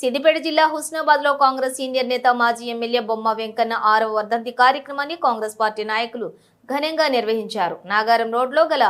సిద్దిపేట జిల్లా హుస్నాబాద్లో కాంగ్రెస్ సీనియర్ నేత మాజీ ఎమ్మెల్యే బొమ్మ వెంకన్న ఆరవ వర్ధంతి కార్యక్రమాన్ని కాంగ్రెస్ పార్టీ నాయకులు ఘనంగా నిర్వహించారు. నాగారం రోడ్లో గల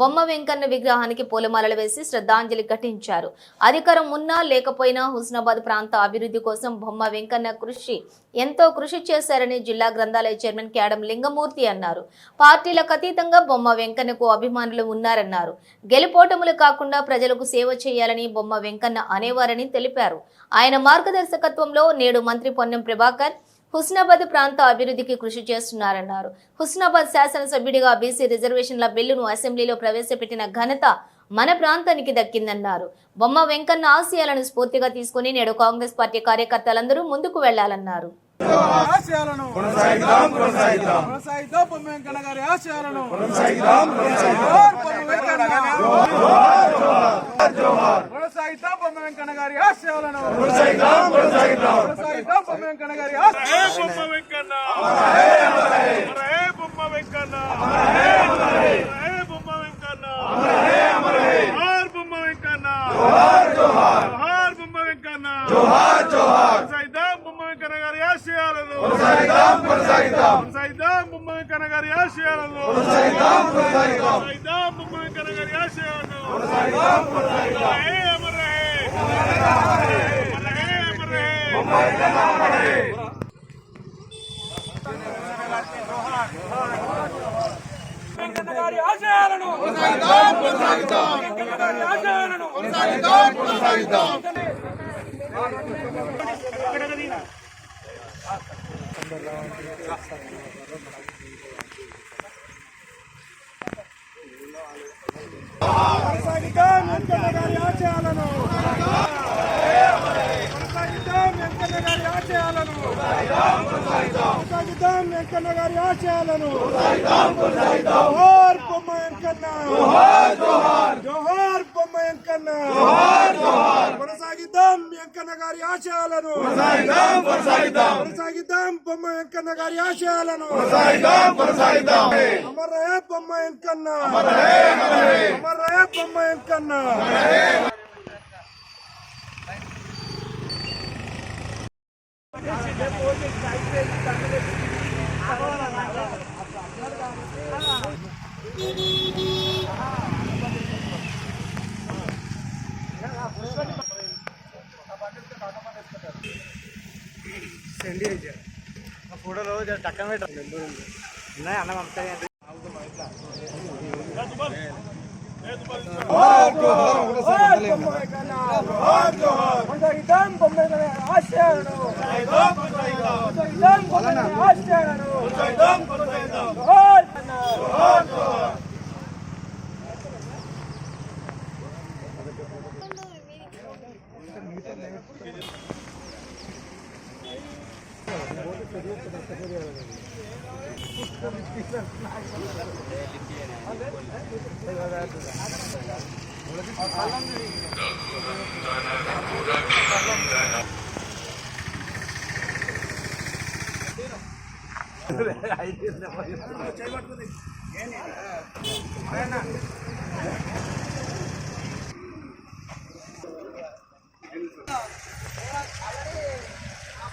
బొమ్మ వెంకన్న విగ్రహానికి పూలమాలలు వేసి శ్రద్ధాంజలి ఘటించారు. అధికారం ఉన్నా లేకపోయినా హుస్నాబాద్ ప్రాంత అభివృద్ధి కోసం బొమ్మ వెంకన్న కృషి ఎంతో కృషి చేశారని జిల్లా గ్రంథాలయ చైర్మన్ క్యాడం లింగమూర్తి అన్నారు. పార్టీలకు అతీతంగా బొమ్మ వెంకన్నకు అభిమానులు ఉన్నారన్నారు. గెలుపోటములు కాకుండా ప్రజలకు సేవ చేయాలని బొమ్మ వెంకన్న అనేవారని తెలిపారు. ఆయన మార్గదర్శకత్వంలో నేడు మంత్రి పొన్నం ప్రభాకర్ హుస్నాబాద్ ప్రాంత అభివృద్ధికి కృషి చేస్తున్నారన్నారు. హుస్నాబాద్ శాసనసభ్యుడిగా బీసీ రిజర్వేషన్ల బిల్లును అసెంబ్లీలో ప్రవేశపెట్టిన ఘనత మన ప్రాంతానికి దక్కిందన్నారు. బొమ్మ వెంకన్న ఆశయాలను స్ఫూర్తిగా తీసుకుని నేడు కాంగ్రెస్ పార్టీ కార్యకర్తలందరూ ముందుకు వెళ్ళాలన్నారు. ఆశయాలను కొనసాగిద్దాం కొనసాగిద్దాం. కొనసాగిద్దాం. వెంకన్న గారి ఆశయాలను. కొనసాగిద్దాం కొనసాగిద్దాం. కొనసాగిద్దాం పొమ్మ వెంకన్న గారి ఆశయాలను. కొనసాగిద్దాం కొనసాగిద్దాం. కొనసాగిద్దాం పొమ్మ వెంకన్న గారి ఆశయాలను. బొమ్మ వెంకన్న అమరే బొమ్మ వెంకన్న అమరే బొమ్మ వెంకన్న జోహార్ బొమ్మ వెంకన్న జోహార్ బొమ్మ వెంకన్న జోహార్ జోహార్ కొనసాగిద్దాం బొమ్మ వెంకన్న గారి ఆశయాలను కొనసాగిద్దాం కొనసాగిద్దాం కొనసాగిద్దాం బొమ్మ వెంకన్న గారి ఆశయాలను కొనసాగిద్దాం కొనసాగిద్దాం కొనసాగిద్దాం బొమ్మ వెంకన్న గారి ఆశయాలను కొనసాగిద్దాం కొనసాగిద్దాం అమరే అమరే అమరే అమరే వెంకన్న గారి ఆశయాలను. కొనసాగిద్దాం కొనసాగిద్దాం వెంకన్న గారి ఆశయాలను. వెంకన్న జోహార్ బొమ్మ వెంకన్న కొనసాగిద్దాం వెంకన్న గారి ఆశయాలను. కొనసాగిద్దాం బొమ్మ వెంకన్న గారి ఆశయాలను. అమరే బొమ్మ వెంకన్న అమరే బొమ్మ వెంకన్న ఫోటోలో టక్కన పెట్టండి ఉన్నాయి అన్న మమతాయి కొనసాగిద్దాం బొమ్మ వెంకన్న గారి ఆశయాలను కొనసాగిద్దాం ఆశయాలను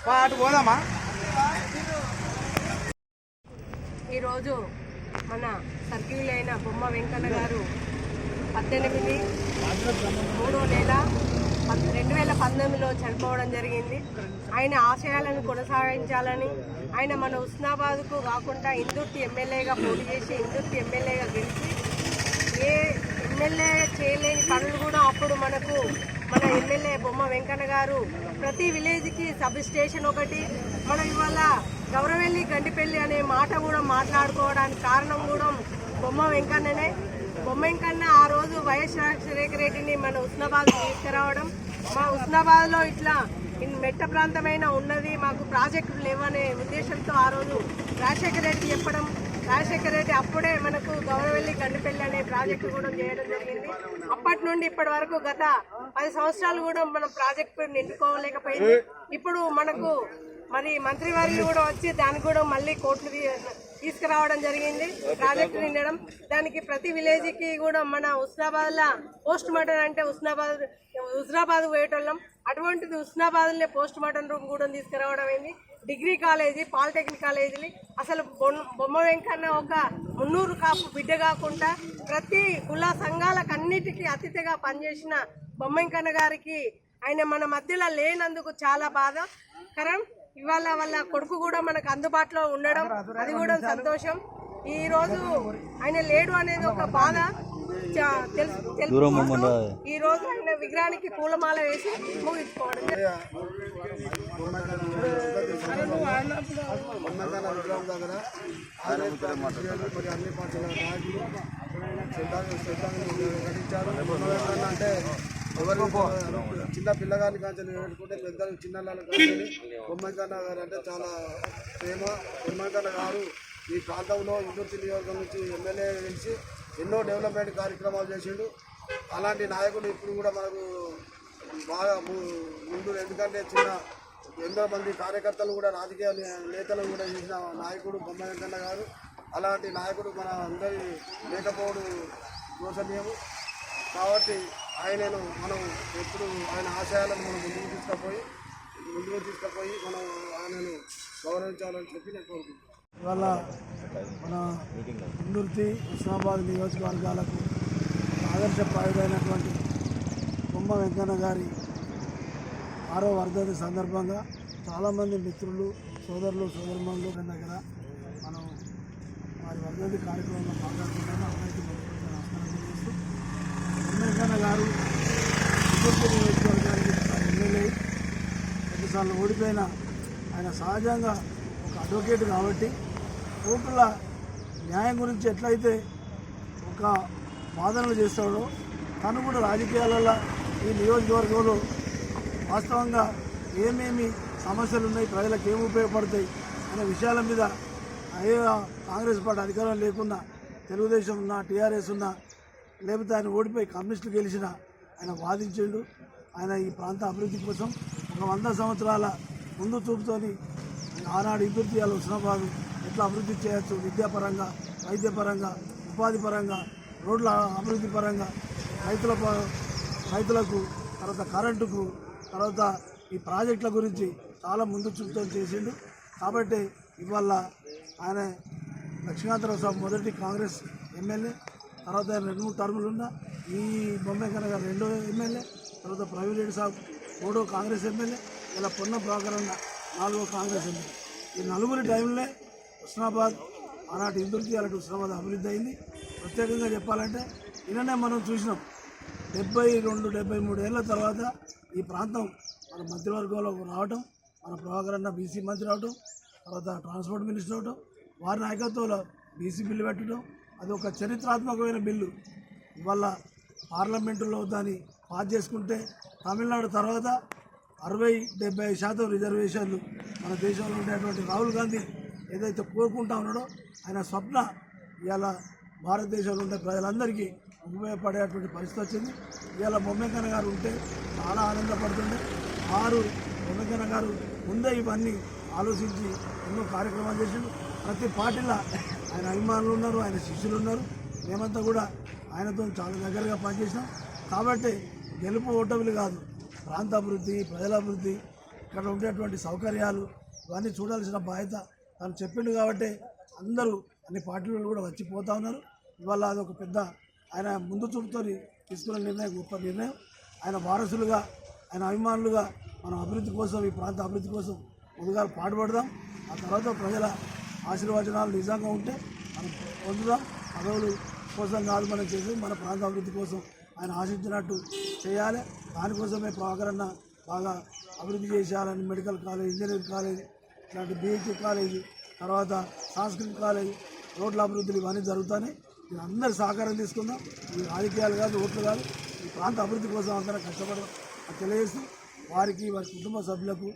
జోహార్ అటు పోదామా ఈరోజు మన సర్కిల్ అయిన బొమ్మ వెంకన్న గారు పద్దెనిమిది మూడో నెల రెండు వేల పంతొమ్మిదిలో చనిపోవడం జరిగింది. ఆయన ఆశయాలను కొనసాగించాలని ఆయన మన ఉస్నాబాద్కు కాకుండా ఇందుర్తి ఎమ్మెల్యేగా పోటీ చేసి ఇందుర్తి ఎమ్మెల్యేగా గెలిచి ఏ ఎమ్మెల్యే చేయలేని పనులు కూడా అప్పుడు మనకు మన ఎమ్మెల్యే బొమ్మ వెంకన్న గారు ప్రతి విలేజ్కి సబ్ స్టేషన్ ఒకటి. మనం ఇవాళ గౌరవెల్లి గండిపల్లి అనే మాట కూడా మాట్లాడుకోవడానికి కారణం కూడా బొమ్మ వెంకన్ననే. బొమ్మ వెంకన్న ఆ రోజు వైఎస్ రాజశేఖర రెడ్డిని మన ఉస్నాబాద్ తీసుకురావడం. మా ఉస్నాబాద్లో ఇట్లా మెట్ట ప్రాంతమైన ఉన్నది మాకు ప్రాజెక్టులు లేవనే ఉద్దేశంతో ఆ రోజు రాజశేఖర రెడ్డి చెప్పడం. రాజశేఖర రెడ్డి అప్పుడే మనకు గౌరవెల్లి గండిపల్లి అనే ప్రాజెక్టు కూడా చేయడం జరిగింది. అప్పటి నుండి ఇప్పటి వరకు గత పది సంవత్సరాలు కూడా మనం ప్రాజెక్టు నిండుకోలేకపోయింది ఇప్పుడు మనకు మరి మంత్రివర్యులు కూడా వచ్చి దానికి కూడా మళ్ళీ కోట్లు తీసుకురావడం జరిగింది. ప్రాజెక్టు నిండడం. దానికి ప్రతి విలేజ్కి కూడా మన ఉస్నాబాద్ పోస్ట్ మార్టం అంటే ఉస్నాబాద్ హుజరాబాద్ పోయేటోళ్ళం. అటువంటిది ఉస్నాబాద్లో పోస్ట్ మార్టం రూమ్ కూడా తీసుకురావడం అయింది. డిగ్రీ కాలేజీ పాలిటెక్నిక్ కాలేజీని అసలు బొమ్మ వెంకన్న ఒక మున్నూరు కాపు బిడ్డ కాకుండా ప్రతి కుల సంఘాలకు అన్నిటికీ అతిథిగా పనిచేసిన బొమ్మ వెంకన్న గారికి ఆయన మన మధ్యలో లేనందుకు చాలా బాధ. కరం ఇవాళ వాళ్ళ కొడుకు కూడా మనకు అందుబాటులో ఉండడం అది కూడా సంతోషం ఈ రోజు ఆయన లేడు అనేది ఒక బాధ తెలుసు ఈ రోజు ఆయన విగ్రహానికి పూలమాల వేసి ముగించుకోవడం అంటే ఎవరు చిన్న పిల్లగాని కాంచెలు పెట్టుకుంటే పెద్దలు చిన్న కాంచెలు బొమ్మకన్న గారు అంటే చాలా ప్రేమ. బొమ్మకన్న గారు ఈ ప్రాంతంలో ఇందుర్తి నియోజకవర్గం నుంచి ఎమ్మెల్యే గెలిచి ఎన్నో డెవలప్మెంట్ కార్యక్రమాలు చేసిండు. అలాంటి నాయకుడు ఇప్పుడు కూడా మనకు బాగా ముందు ఎందుకంటే చిన్న ఎంతో మంది కార్యకర్తలు కూడా రాజకీయ నేతలు కూడా చేసిన నాయకుడు బొమ్మ వెంకన్న గారు. అలాంటి నాయకుడు మన అందరి లేకపోవడం దోషనీయము కాబట్టి ఆయనను మనం ఎప్పుడు ఆయన ఆశయాలను మనం ముందుకు తీసుకుపోయి ముందుకు తీసుకుపోయి మనం ఆయనను గౌరవించాలని చెప్పి నేను కోరుకుంటున్నాను. ఇవాళ మన ఇందుర్తి హుస్నాబాద్ నియోజకవర్గాలకు ఆదర్శప్రాయుడైనటువంటి బొమ్మ వెంకన్న గారి ఆరో వర్ధంతి సందర్భంగా చాలామంది మిత్రులు సోదరులు సోదరుమణులు దగ్గర మనం వారి వర్ధంతి కార్యక్రమంలో మాట్లాడుకుంటాము అందరికీ వెంకన్న గారు ఇందుర్తి నియోజకవర్గానికి ఎమ్మెల్యే రెండుసార్లు ఓడిపోయిన ఆయన సహజంగా ఒక అడ్వకేట్ కాబట్టి ఓటుల న్యాయం గురించి ఎట్లయితే ఒక వాదనలు చేస్తాడో తను కూడా రాజకీయాలలో ఈ నియోజకవర్గంలో వాస్తవంగా ఏమేమి సమస్యలు ఉన్నాయి ప్రజలకు ఏమి ఉపయోగపడతాయి అనే విషయాల మీద ఏ కాంగ్రెస్ పార్టీ అధికారం లేకుండా తెలుగుదేశం ఉన్నా టీఆర్ఎస్ ఉన్నా లేకపోతే ఆయన ఓడిపోయి కమ్యూనిస్టులు గెలిచిన ఆయన వాదించిండు. ఆయన ఈ ప్రాంత అభివృద్ధి కోసం ఒక వంద సంవత్సరాల ముందు చూపుతోని ఆనాడు ఇందుర్తియాలు హుస్నాబాద్ ఎట్లా అభివృద్ధి చేయొచ్చు? విద్యాపరంగా వైద్యపరంగా ఉపాధి పరంగా రోడ్ల అభివృద్ధి పరంగా రైతుల ప- రైతులకు తర్వాత కరెంటుకు తర్వాత ఈ ప్రాజెక్టుల గురించి చాలా ముందు చూపుతో చేసిండు. కాబట్టి ఇవాళ ఆయన లక్ష్మీకాంతరావు సాబ్ మొదటి కాంగ్రెస్ ఎమ్మెల్యే తర్వాత రెండు మూడు టర్ములు ఉన్న ఈ బొమ్మెకన్న గారు రెండో ఎమ్మెల్యే తర్వాత ప్రవీణ్ రెడ్డి సాబ్ మూడో కాంగ్రెస్ ఎమ్మెల్యే ఇలా పొన్న ప్రాకరణ నాలుగో కాంగ్రెస్ ఎమ్మెల్యే. ఈ నలుగురి టైంలో హుస్నాబాద్ ఆనాటి ఇందుర్తి అలాంటి హుస్నాబాద్ అభివృద్ధి అయింది. ప్రత్యేకంగా చెప్పాలంటే నిన్ననే మనం చూసినాం డెబ్బై రెండు డెబ్బై మూడు ఏళ్ళ తర్వాత ఈ ప్రాంతం మన మధ్యవర్గంలో రావటం మన ప్రభాకర్ అన్న బీసీ మంత్రి రావటం తర్వాత ట్రాన్స్పోర్ట్ మినిస్టర్ అవటం వారి నాయకత్వంలో బీసీ బిల్లు పెట్టడం అది ఒక చరిత్రాత్మకమైన బిల్లు. ఇవాళ పార్లమెంటులో దాన్ని పాస్ చేసుకుంటే తమిళనాడు తర్వాత అరవై డెబ్బై శాతం రిజర్వేషన్లు మన దేశంలో ఉండేటువంటి రాహుల్ గాంధీ ఏదైతే కోరుకుంటా ఉన్నాడో ఆయన స్వప్న ఇవాళ భారతదేశంలో ఉండే ప్రజలందరికీ ఉపయోగపడేటువంటి పరిస్థితి వచ్చింది. ఇవాళ బొమ్మెంకన్న గారు ఉంటే చాలా ఆనందపడుతుండే. వారు బొమ్మెంకన్న గారు ముందే ఇవన్నీ ఆలోచించి ఎన్నో కార్యక్రమాలు చేసిండు. ప్రతి పార్టీలో ఆయన అభిమానులు ఉన్నారు ఆయన శిష్యులు ఉన్నారు. మేమంతా కూడా ఆయనతో చాలా దగ్గరగా పనిచేసినాం కాబట్టి గెలుపు ఓటమిలు కాదు ప్రాంత అభివృద్ధి ప్రజల అభివృద్ధి ఇక్కడ ఉండేటువంటి సౌకర్యాలు ఇవన్నీ చూడాల్సిన బాధ్యత తను చెప్పిండు కాబట్టి అందరూ అన్ని పార్టీలు కూడా వచ్చిపోతా ఉన్నారు. ఇవాళ అదొక పెద్ద ఆయన ముందు చూపుతో తీసుకున్న నిర్ణయం గొప్ప నిర్ణయం. ఆయన వారసులుగా ఆయన అభిమానులుగా మనం అభివృద్ధి కోసం ఈ ప్రాంత అభివృద్ధి కోసం ముందుగా పాటుపడదాం. ఆ తర్వాత ప్రజల ఆశీర్వచనాలు నిజంగా ఉంటే మనం పొందుదాం పదవులు కోసం కాదు మనం చేసి మన ప్రాంత అభివృద్ధి కోసం ఆయన ఆశించినట్టు చేయాలి. దానికోసమే ప్రభాకరన్న బాగా అభివృద్ధి చేసేయాలని మెడికల్ కాలేజ్ ఇంజనీరింగ్ కాలేజ్ ఇలాంటి బీహెచ్ఈ కాలేజీ తర్వాత సాంస్కృతిక కాలేజీ రోడ్ల అభివృద్ధులు ఇవన్నీ జరుగుతాయి మీరు అందరి సహకారం తీసుకుందాం. ఈ రాజకీయాలు కాదు ఓట్లు కాదు. ఈ ప్రాంత అభివృద్ధి కోసం అందరం కష్టపడడం తెలియజేస్తూ వారికి వారి కుటుంబ సభ్యులకు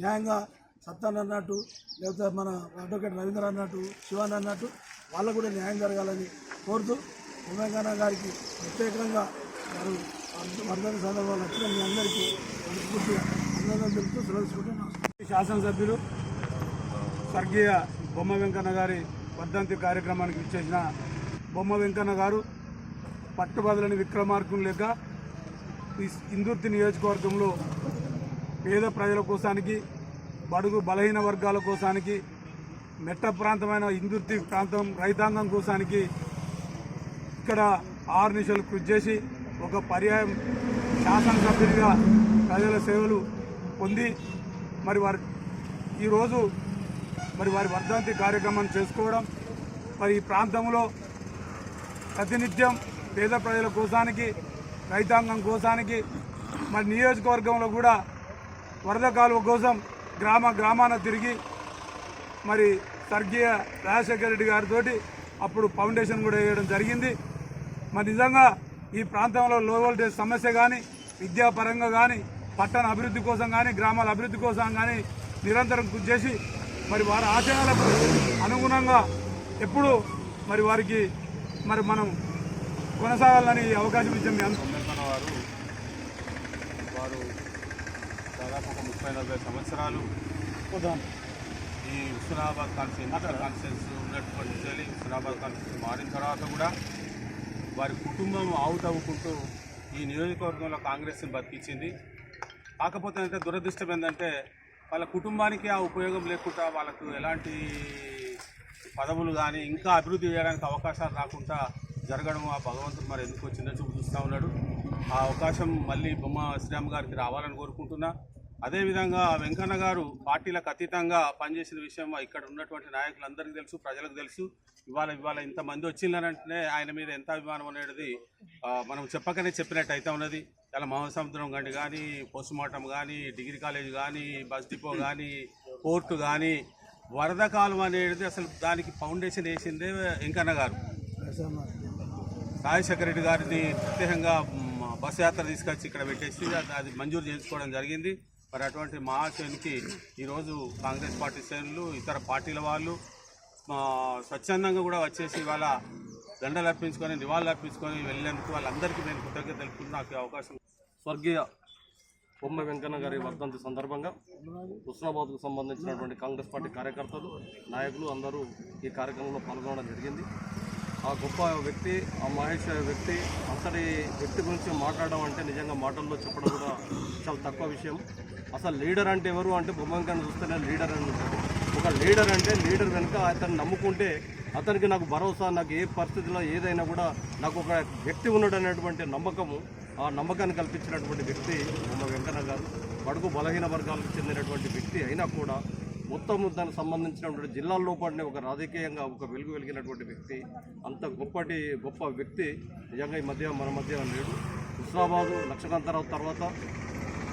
న్యాయంగా సత్తాన్ అన్నట్టు లేకపోతే మన అడ్వకేట్ రవీంద్ర అన్నట్టు శివాన్ అన్నట్టు వాళ్ళకు కూడా న్యాయం జరగాలని కోరుతూ ఉమేగానా గారికి ప్రత్యేకంగా వారు వర్ధన సందర్భంలో వచ్చిన మీ అందరికీ మనస్ఫూర్తిగా అభినందనలు తెలుపుతూ సెలవుకుంటున్నాం శాసనసభ్యులు స్వర్గీయ బొమ్మ వెంకన్న గారి వర్ధంతి కార్యక్రమానికి ఇచ్చేసిన బొమ్మ వెంకన్న గారు పట్టుబదులని విక్రమార్కులు లేక ఈ ఇందుర్తి నియోజకవర్గంలో పేద ప్రజల కోసానికి బడుగు బలహీన వర్గాల కోసానికి మెట్ట ప్రాంతమైన ఇందుర్తి ప్రాంతం రైతాంగం కోసానికి ఇక్కడ ఆరు నిమిషాలు కృషి చేసి ఒక పర్యాయం శాసనసభ్యుడిగా ప్రజల సేవలు పొంది మరి వారి ఈరోజు మరి వారి వర్ధంతి కార్యక్రమం చేసుకోవడం మరి ఈ ప్రాంతంలో ప్రతినిత్యం పేద ప్రజల కోసానికి రైతాంగం కోసానికి మరి నియోజకవర్గంలో కూడా వరద కాలువ కోసం గ్రామ గ్రామాన తిరిగి మరి స్వర్గీయ రాజశేఖర రెడ్డి గారితో అప్పుడు ఫౌండేషన్ కూడా వేయడం జరిగింది. మరి నిజంగా ఈ ప్రాంతంలో లో వోల్టేజ్ సమస్య కానీ విద్యాపరంగా కానీ పట్టణ అభివృద్ధి కోసం కానీ గ్రామాల అభివృద్ధి కోసం కానీ నిరంతరం కృషి చేసి మరి వారి ఆశయాలకు అనుగుణంగా ఎప్పుడు మరి వారికి మరి మనం కొనసాగాలని ఈ అవకాశం ఇచ్చాం వారు దాదాపు ఒక ముప్పై నలభై సంవత్సరాలు ఈ హుస్నాబాద్ కాన్స్టిట్యూన్స్ కాన్స్టిట్యూన్స్ ఉన్నటువంటి చెల్లి హుస్నాబాద్ కాన్స్టిట్యూన్స్ మారిన తర్వాత కూడా వారి కుటుంబం ఆవుతవ్వుకుంటూ ఈ నియోజకవర్గంలో కాంగ్రెస్ని బతికించింది. కాకపోతే అంటే దురదృష్టం ఏంటంటే వాళ్ళ కుటుంబానికి ఆ ఉపయోగం లేకుండా వాళ్ళకు ఎలాంటి పదవులు కానీ ఇంకా అభివృద్ధి చేయడానికి అవకాశాలు రాకుండా జరగడం ఆ భగవంతుడు మరి ఎందుకు వచ్చిందో చూపు చూస్తూ ఉన్నాడు. ఆ అవకాశం మళ్ళీ బొమ్మ శ్రీరామ్ గారికి రావాలని కోరుకుంటున్నా. అదేవిధంగా వెంకన్న గారు పార్టీలకు అతీతంగా పనిచేసిన విషయం ఇక్కడ ఉన్నటువంటి నాయకులందరికీ తెలుసు ప్రజలకు తెలుసు. ఇవాళ ఇవాళ ఇంతమంది వచ్చిందనంటే ఆయన మీద ఎంత అభిమానం అనేది మనం చెప్పకనే చెప్పినట్టు అయితే ఉన్నది. ఇలా మహాసముద్రం గండి కానీ పోస్టుమార్టం కానీ డిగ్రీ కాలేజ్ కానీ బస్ డిపో కానీ కోర్టు కానీ వరద కాలం అనేది అసలు దానికి ఫౌండేషన్ వేసిందే వెంకన్న గారు. రాజశేఖర రెడ్డి గారిని ప్రత్యేకంగా బస్ యాత్ర తీసుకొచ్చి ఇక్కడ పెట్టేసి అది- అది మంజూరు చేయించుకోవడం జరిగింది. మరి అటువంటి మహాశయునికి ఈరోజు కాంగ్రెస్ పార్టీ శ్రేణులు ఇతర పార్టీల వాళ్ళు స్వచ్ఛందంగా కూడా వచ్చేసి ఇవాళ దండలు అర్పించుకొని నివాళులు అర్పించుకొని వెళ్ళేందుకు వాళ్ళందరికీ నేను కృతజ్ఞత తెలుపుకుంటూ నాకు అవకాశం. స్వర్గీయ బొమ్మ వెంకన్న గారి వర్ధంతి సందర్భంగా హుస్నాబాద్కు సంబంధించినటువంటి కాంగ్రెస్ పార్టీ కార్యకర్తలు నాయకులు అందరూ ఈ కార్యక్రమంలో పాల్గొనడం జరిగింది. ఆ గొప్ప వ్యక్తి ఆ మహేష్ వ్యక్తి అతడి వ్యక్తి గురించి మాట్లాడడం అంటే నిజంగా మాటల్లో చెప్పడం కూడా చాలా తక్కువ విషయం. అసలు లీడర్ అంటే ఎవరు అంటే బొమ్మ చూస్తేనే లీడర్ అని ఒక లీడర్ అంటే లీడర్ వెనుక అతను నమ్ముకుంటే అతనికి నాకు భరోసా నాకు ఏ పరిస్థితిలో ఏదైనా కూడా నాకు ఒక వ్యక్తి ఉన్నాడు అనేటువంటి నమ్మకము ఆ నమ్మకాన్ని కల్పించినటువంటి వ్యక్తి బొమ్మ వెంకన్న గారు బడుగు బలహీన వర్గాలకు చెందినటువంటి వ్యక్తి అయినా కూడా మొత్తం దానికి సంబంధించినటువంటి జిల్లాల్లో పడిన ఒక రాజకీయంగా ఒక వెలుగు వెలిగినటువంటి వ్యక్తి అంత గొప్పటి గొప్ప వ్యక్తి. నిజంగా ఈ మధ్య మన మధ్య లేడు. హుస్నాబాదు లక్ష్మీకాంతరావు తర్వాత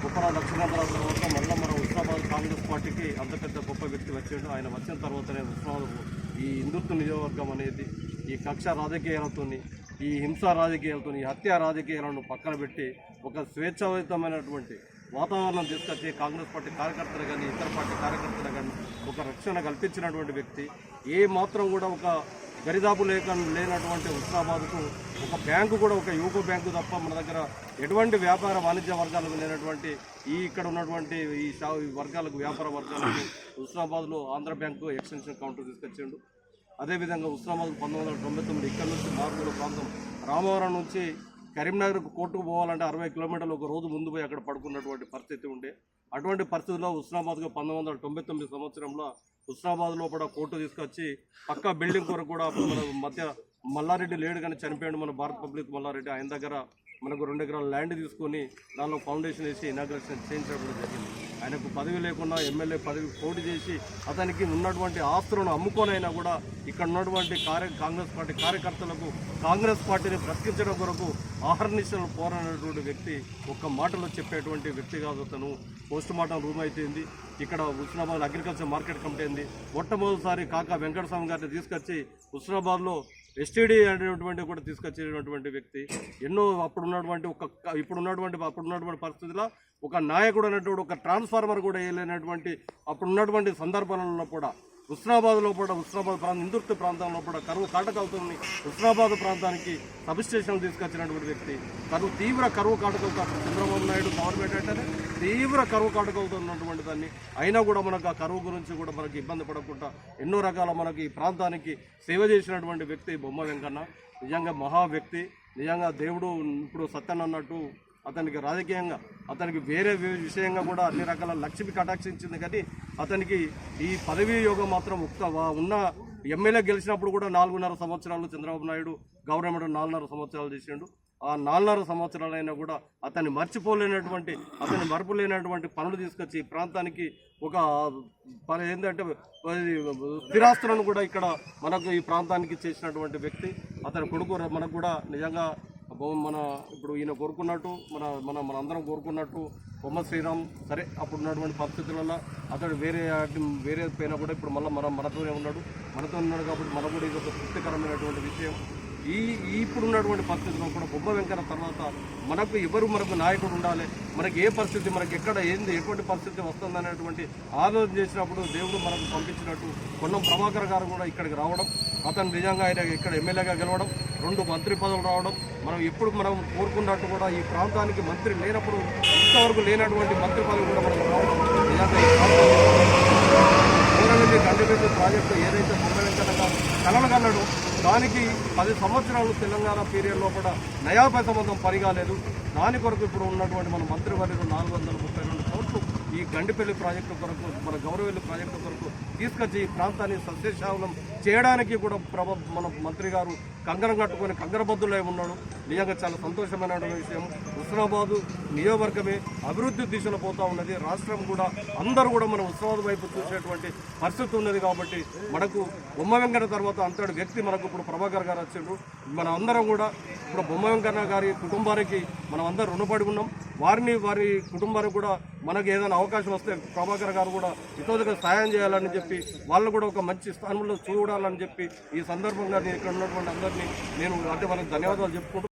గొప్పరావు లక్ష్మీకాంతరావు తర్వాత మళ్ళీ మన హుస్నాబాద్ కాంగ్రెస్ పార్టీకి అంత పెద్ద గొప్ప వ్యక్తి వచ్చాడు. ఆయన వచ్చిన తర్వాతనే హుస్నాబాద్ ఈ హిందుత్వ నియోజకవర్గం అనేది ఈ కక్ష రాజకీయాలతో ఈ హింసా రాజకీయాలతో ఈ హత్య రాజకీయాలను పక్కన పెట్టి ఒక స్వేచ్ఛాయుతమైనటువంటి వాతావరణం తీసుకొచ్చి కాంగ్రెస్ పార్టీ కార్యకర్తలు కానీ ఇతర పార్టీ కార్యకర్తలు కానీ ఒక రక్షణ కల్పించినటువంటి వ్యక్తి ఏ మాత్రం కూడా ఒక దరిదాపు లేక లేనటువంటి హుస్నాబాద్కు ఒక బ్యాంకు కూడా ఒక యూకో బ్యాంకు తప్ప మన దగ్గర ఎటువంటి వ్యాపార వాణిజ్య వర్గాలకు లేనటువంటి ఈ ఇక్కడ ఉన్నటువంటి ఈ వర్గాలకు వ్యాపార వర్గాలకు హుస్నాబాద్లో ఆంధ్ర బ్యాంకు ఎక్స్టెన్షన్ కౌంటర్ తీసుకొచ్చిండు. అదేవిధంగా హుస్నాబాద్ పంతొమ్మిది వందల తొంభై తొమ్మిది ఇక్కడ నుంచి మార్పుల ప్రాంతం రామవరం నుంచి కరీంనగర్ కోర్టుకు పోవాలంటే అరవై కిలోమీటర్లు ఒక రోజు ముందు పోయి అక్కడ పడుకున్నటువంటి పరిస్థితి ఉండే. అటువంటి పరిస్థితుల్లో హుస్నాబాద్గా పంతొమ్మిది వందల తొంభై తొమ్మిది సంవత్సరంలో హుస్నాబాద్ లోపల కోర్టు తీసుకొచ్చి పక్క బిల్డింగ్ కొరకు కూడా అప్పుడు మన మధ్య మల్లారెడ్డి లేడు కానీ చనిపోయాడు మన భారత్ పబ్లిక్ మల్లారెడ్డి. ఆయన దగ్గర మనకు రెండు ఎకరాల ల్యాండ్ తీసుకొని దానిలో ఫౌండేషన్ వేసి ఇనాగ్రేషన్ చేయించడం జరిగింది. ఆయనకు పదవి లేకుండా ఎమ్మెల్యే పదవి పోటీ చేసి అతనికి ఉన్నటువంటి ఆస్తులను అమ్ముకోనైనా కూడా ఇక్కడ ఉన్నటువంటి కార్య కాంగ్రెస్ పార్టీ కార్యకర్తలకు కాంగ్రెస్ పార్టీని బ్రతికించడం కొరకు ఆహర్నిశలు పోరాడినటువంటి వ్యక్తి ఒక్క మాటలో చెప్పేటువంటి వ్యక్తి కాదు అతను. పోస్ట్ మార్టం రూమ్ అయిపోయింది. ఇక్కడ హుస్నాబాద్ అగ్రికల్చర్ మార్కెట్ కమిటీ అయింది. మొట్టమొదటిసారి కాకా వెంకటస్వామి గారిని తీసుకొచ్చి హుస్నాబాద్లో ఎస్టీడీ అనేటువంటి కూడా తీసుకొచ్చినటువంటి వ్యక్తి. ఎన్నో అప్పుడు ఉన్నటువంటి ఒక ఇప్పుడు ఉన్నటువంటి అప్పుడు ఉన్నటువంటి పరిస్థితిలో ఒక నాయకుడు అనేటువంటి ఒక ట్రాన్స్ఫార్మర్ కూడా వేయలేనటువంటి అప్పుడు ఉన్నటువంటి సందర్భాలలో కూడా హుస్నాబాద్లో కూడా హుస్నాబాద్ ప్రాంతం ఇందుర్తి ప్రాంతంలో కూడా కరువు కాటకవుతుంది హుస్నాబాద్ ప్రాంతానికి సబ్స్టేషన్లు తీసుకొచ్చినటువంటి వ్యక్తి. కరువు తీవ్ర కరువు కాటకవుతారు చంద్రబాబు నాయుడు గవర్నమెంట్ అంటేనే తీవ్ర కరువు కాటకవుతున్నటువంటి దాన్ని. అయినా కూడా మనకు ఆ కరువు గురించి కూడా మనకి ఇబ్బంది పడకుండా ఎన్నో రకాల మనకి ఈ ప్రాంతానికి సేవ చేసినటువంటి వ్యక్తి బొమ్మ వెంకన్న. నిజంగా మహా వ్యక్తి. నిజంగా దేవుడు ఇప్పుడు సత్యన్ అన్నట్టు అతనికి రాజకీయంగా అతనికి వేరే విషయంగా కూడా అన్ని రకాల లక్ష్మి కటాక్షించింది కానీ అతనికి ఈ పదవీ యోగం మాత్రం ఉక్త ఉన్న ఎమ్మెల్యే గెలిచినప్పుడు కూడా నాలుగున్నర సంవత్సరాలు చంద్రబాబు నాయుడు గవర్నమెంట్ నాలుగున్నర సంవత్సరాలు చేసిండు. ఆ నాలుగున్నర సంవత్సరాలైనా కూడా అతన్ని మర్చిపోలేనటువంటి అతన్ని మరపులేనటువంటి పనులు తీసుకొచ్చి ఈ ప్రాంతానికి ఒక పని ఏంటంటే స్థిరాస్తులను కూడా ఇక్కడ మనకు ఈ ప్రాంతానికి చేసినటువంటి వ్యక్తి అతని కొడుకు మనకు కూడా నిజంగా మన ఇప్పుడు ఈయన కోరుకున్నట్టు మన మన మనందరం కోరుకున్నట్టు బొమ్మ శ్రీరామ్ సరే అప్పుడు ఉన్నటువంటి పరిస్థితులలో అతడు వేరే వేరే పైన కూడా ఇప్పుడు మళ్ళీ మన మనతోనే ఉన్నాడు. మనతో ఉన్నాడు కాబట్టి మన కూడా ఇది ఒక తృప్తికరమైనటువంటి విషయం. ఈ ఇప్పుడున్నటువంటి ఇప్పుడు ఉన్నటువంటి పరిస్థితుల్లో కూడా బొమ్మ వెంకన్న తర్వాత మనకు ఎవరు మనకు నాయకుడు ఉండాలి? మనకి ఏ పరిస్థితి మనకి ఎక్కడ ఏంది ఎటువంటి పరిస్థితి వస్తుంది అనేటువంటి ఆలోచన చేసినప్పుడు దేవుడు మనకు పంపించినట్టు కొన్నం ప్రభాకర్ గారు కూడా ఇక్కడికి రావడం అతను నిజంగా ఆయన ఇక్కడ ఎమ్మెల్యేగా గెలవడం రెండు మంత్రి పదవులు రావడం మనం ఎప్పుడు మనం కోరుకున్నట్టు కూడా ఈ ప్రాంతానికి మంత్రి లేనప్పుడు ఇంతవరకు లేనటువంటి మంత్రి పదవి కూడా మనం రావడం నిజంగా ఈ ప్రాంతానికి ప్రాజెక్టు ఏదైతే బొమ్మ వెంకన్న కలలు దానికి పది సంవత్సరాలు తెలంగాణ పీరియడ్ లోపల నయా సంబంధం పనిగాలేదు దాని కొరకు ఇప్పుడు ఉన్నటువంటి మన మంత్రివర్యులు నాలుగు వందల ముప్పై రెండు కోట్లు ఈ గండిపల్లి ప్రాజెక్టు కొరకు మన గౌరవెల్లి ప్రాజెక్టు కొరకు తీసుకొచ్చి ఈ ప్రాంతాన్ని సస్యశావనం చేయడానికి కూడా ప్రభ మన మంత్రి గారు కంగరం కట్టుకొని కంగరబద్దులై ఉన్నాడు నిజంగా చాలా సంతోషమైన విషయం. హుస్నాబాదు నియోజకవర్గమే అభివృద్ధి దిశలో పోతా ఉన్నది. రాష్ట్రం కూడా అందరూ కూడా మన హుస్నాబాద్ వైపు చూసేటువంటి పరిస్థితి ఉన్నది కాబట్టి మనకు బొమ్మ వెంకన్న తర్వాత అంతటి వ్యక్తి మనకు ఇప్పుడు ప్రభాకర్ గారు వచ్చిండ్రు. మన అందరం కూడా ఇప్పుడు బొమ్మ వెంకన్న గారి కుటుంబానికి మనం అందరూ రుణపడి ఉన్నాం. వారిని వారి కుటుంబానికి కూడా మనకు ఏదైనా అవకాశం వస్తే ప్రభాకర్ గారు కూడా ఇతరులకు సాయం చేయాలని చెప్పి వాళ్ళు కూడా ఒక మంచి స్థానంలో చూడ చూడాలని చెప్పి ఈ సందర్భంగా నేను ఇక్కడ ఉన్నటువంటి అందరినీ నేను అంటే వాళ్ళకి ధన్యవాదాలు చెప్పుకుంటూ